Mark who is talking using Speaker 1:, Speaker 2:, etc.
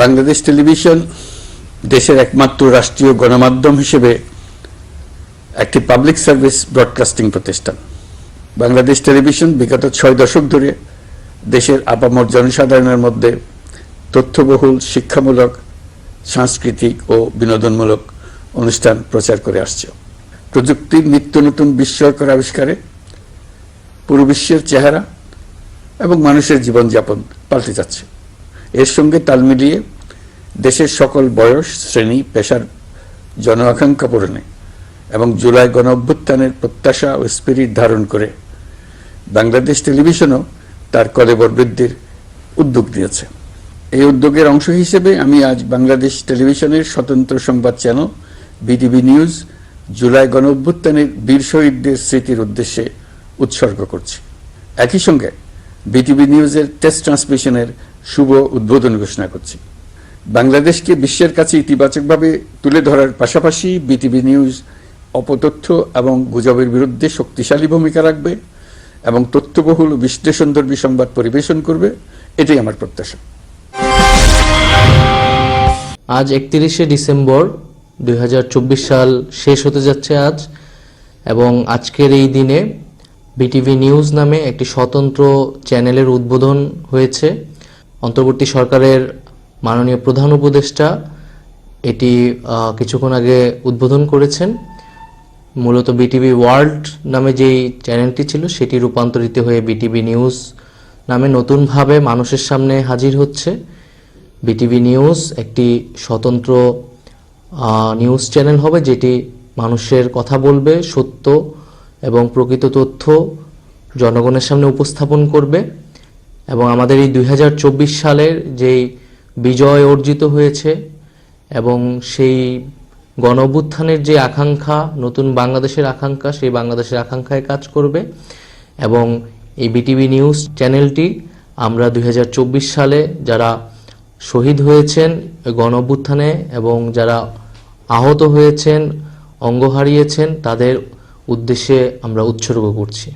Speaker 1: Bangladesh television দেশের একমাত্র রাষ্ট্রীয় গণমাধ্যম হিসেবে একটি পাবলিক সার্ভিস ব্রডকাস্টিং প্রতিষ্ঠান। বাংলাদেশ টেলিভিশন বিগত ছয় দশক ধরে দেশের আপামর জনসাধারণের মধ্যে তথ্যবহুল, শিক্ষামূলক, সাংস্কৃতিক ও বিনোদনমূলক অনুষ্ঠান প্রচার করে আসছে। প্রযুক্তির নিত্য নতুন বিস্ময়কর আবিষ্কারে পুরো বিশ্বের চেহারা এবং মানুষের জীবনযাপন পাল্টে যাচ্ছে। এর সঙ্গে তাল মিলিয়ে দেশের সকল বয়স, শ্রেণি, পেশার জন আকাঙ্ক্ষা পূরণে এবং জুলাই গণ অভ্যুত্থানের প্রত্যাশা ও স্পিরিট ধারণ করে বাংলাদেশ টেলিভিশনও তার কলেবর বৃদ্ধির উদ্যোগ নিয়েছে এই উদ্যোগের অংশ হিসেবে আমি আজ বাংলাদেশ টেলিভিশনের স্বতন্ত্র সংবাদ চ্যানেল বিটিভি নিউজ জুলাই গণ অভ্যুত্থানের বীর শহীদদের স্মৃতির উদ্দেশ্যে উৎসর্গ করছি। একই সঙ্গে বিটিভি নিউজের টেস্ট ট্রান্সমিশনের শুভ উদ্বোধন ঘোষণা করছি। বাংলাদেশকে বিশ্বের কাছে ইতিবাচকভাবে তুলে ধরার পাশাপাশি বিটিভি নিউজ, অপতথ্য এবং গুজবের বিরুদ্ধে শক্তিশালী ভূমিকা রাখবে এবং তথ্যবহুল বিশ্লেষণধর্মী সংবাদ পরিবেশন করবে, এটাই আমার প্রত্যাশা।
Speaker 2: আজ একত্রিশে ডিসেম্বর দুই হাজার চব্বিশ সাল শেষ হতে যাচ্ছে আজ এবং আজকের এই দিনে বিটিভি নিউজ নামে একটি স্বতন্ত্র চ্যানেলের উদ্বোধন হয়েছে। অন্তর্বর্তী সরকারের মাননীয় প্রধান উপদেষ্টা এটি কিছুক্ষণ আগে উদ্বোধন করেছেন। মূলত বিটিভি ওয়ার্ল্ড নামে যেই চ্যানেলটি ছিল, সেটি রূপান্তরিত হয়ে বিটিভি নিউজ নামে নতুনভাবে মানুষের সামনে হাজির হচ্ছে। বিটিভি নিউজ একটি স্বতন্ত্র নিউজ চ্যানেল হবে, যেটি মানুষের কথা বলবে, সত্য এবং প্রকৃত তথ্য জনগণের সামনে উপস্থাপন করবে। এবং আমাদের এই দুই হাজার চব্বিশ সালের যেই বিজয় অর্জিত হয়েছে এবং সেই গণ যে আকাঙ্ক্ষা, নতুন বাংলাদেশের আকাঙ্ক্ষা, সেই বাংলাদেশের আকাঙ্ক্ষায় কাজ করবে এবং এই বিটিভি নিউজ চ্যানেলটি আমরা দুই হাজার চব্বিশ সালে যারা শহীদ হয়েছেন গণ এবং যারা আহত হয়েছেন, অঙ্গ হারিয়েছেন, তাদের উদ্দেশ্যে আমরা উৎসর্গ করছি।